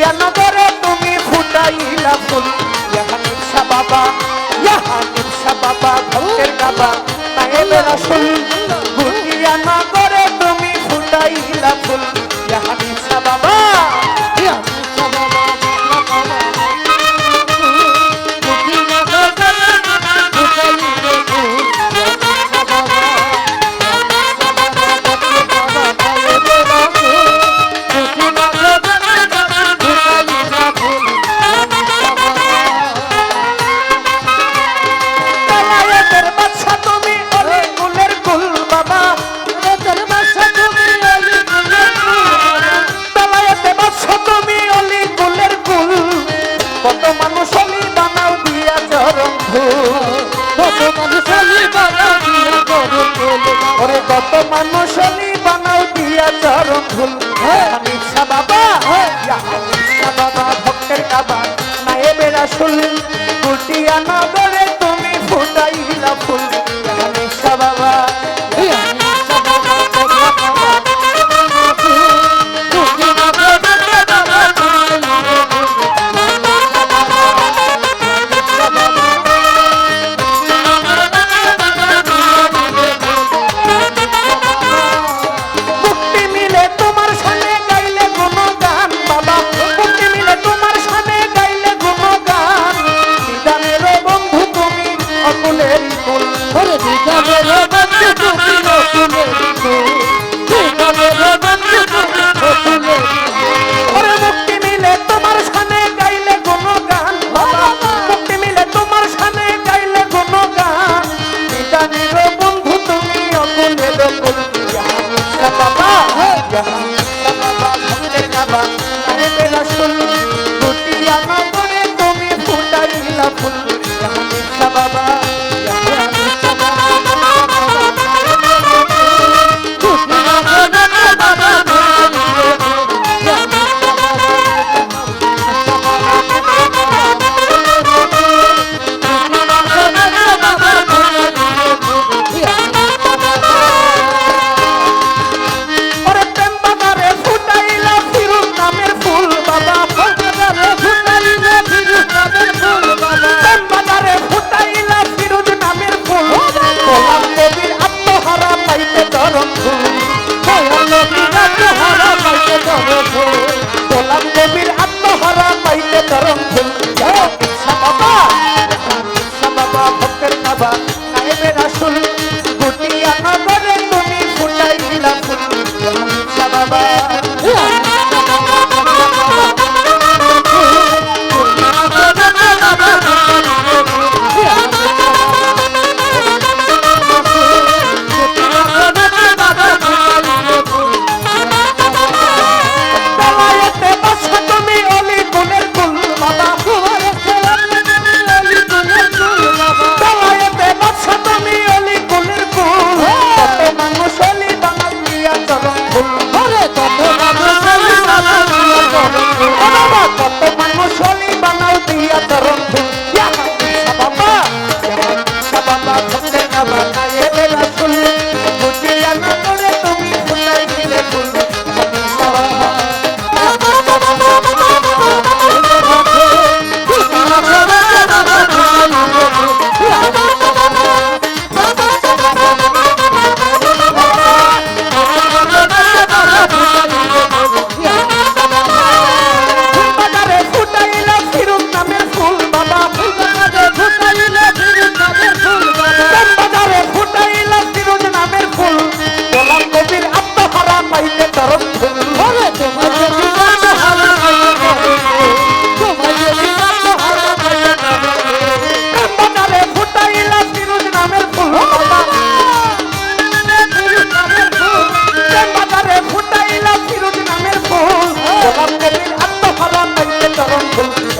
দিয়া নগরে তুমি ফুটাইলা ফুল। ইহা নিশা বাবা ইহা নিশা বাবা, ভক্তের বাবা তাহলে রসুল গুটিয়া নগরে তুমি ফুটাইলা ফুল। মানুষালি বানাও দিয়া চরণ ভুল ওরে কত মানুষালি বানাও দিয়া চরণ ফুল। হানিফা বাবা হানিফা বাবা, ভক্তের তুমি ফুটাইলা ফুল। Come on.